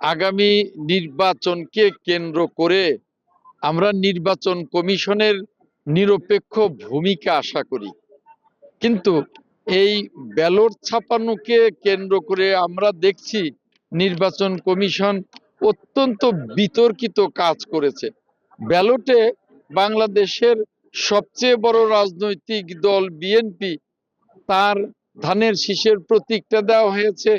আগামী নির্বাচনকে কেন্দ্র করে আমরা নির্বাচন কমিশনের নিরপেক্ষ ভূমিকা আশা করি। কিন্তু এই ব্যালট ছাপানোকে কেন্দ্র করে আমরা দেখছি নির্বাচন কমিশন অত্যন্ত বিতর্কিত কাজ করেছে। ব্যালটে বাংলাদেশের সবচেয়ে বড় রাজনৈতিক দল বিএনপি, তার ধানের শীষের প্রতীকটা দেওয়া হয়েছে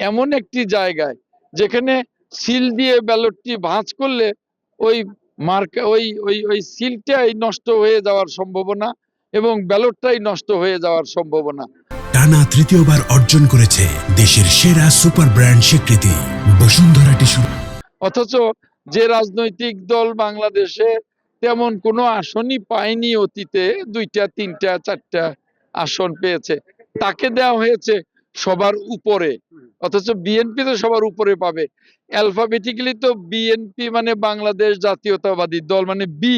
এমন একটি জায়গায় যেখানে সিল দিয়ে ব্যালটটি ভাঁজ করলে ওই মার্কা ওই ওই ওই সিলটাই নষ্ট হয়ে যাওয়ার সম্ভাবনা এবং ব্যালটটাই নষ্ট হয়ে যাওয়ার সম্ভাবনা। টানা তৃতীয়বার অর্জন করেছে দেশের সেরা সুপার ব্র্যান্ড স্বীকৃতি বসুন্ধরা টিস্যু। অথচ যে রাজনৈতিক দল বাংলাদেশে তেমন কোনো আসনই পায়নি অতীতে দুইটা তিনটা চারটা আসন পেয়েছে। তাকে দেওয়া হয়েছে সবার উপরে। অথচ বিএনপি তো সবার উপরে পাবে। অ্যালফাবেটিক্যালি তো বিএনপি মানে বাংলাদেশ জাতীয়তাবাদী দল মানে বি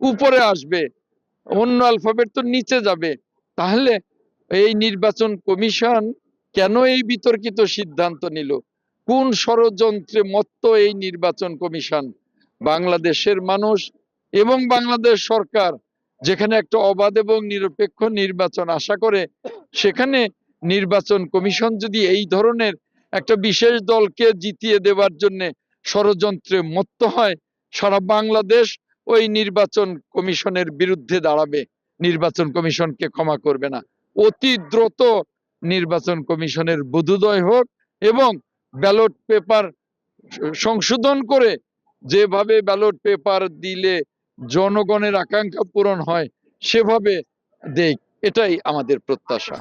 উপরে আসবে। অন্য অ্যালফাবেট তো নিচে যাবে। তাহলে এই নির্বাচন কমিশন কেন এই বিতর্কিত সিদ্ধান্ত নিল? কোন ষড়যন্ত্রে মত্ত এই নির্বাচন কমিশন? বাংলাদেশের মানুষ এবং বাংলাদেশ সরকার, যেখানে একটা অবাধ এবং নিরপেক্ষ নির্বাচন আশা করে, সেখানে নির্বাচন কমিশন যদি এই ধরনের একটা বিশেষ দলকে জিতিয়ে দেওয়ার জন্য ষড়যন্ত্রে মত্ত হয়, সারা বাংলাদেশ ওই নির্বাচন কমিশনের বিরুদ্ধে দাঁড়াবে। নির্বাচন কমিশনকে ক্ষমা করবে না। অতি দ্রুত নির্বাচন কমিশনের বোধোদয় হোক এবং ব্যালট পেপার সংশোধন করে যেভাবে ব্যালট পেপার দিলে জনগণের আকাঙ্ক্ষা পূরণ হয়, সেভাবে দেখ। এটাই আমাদের প্রত্যাশা।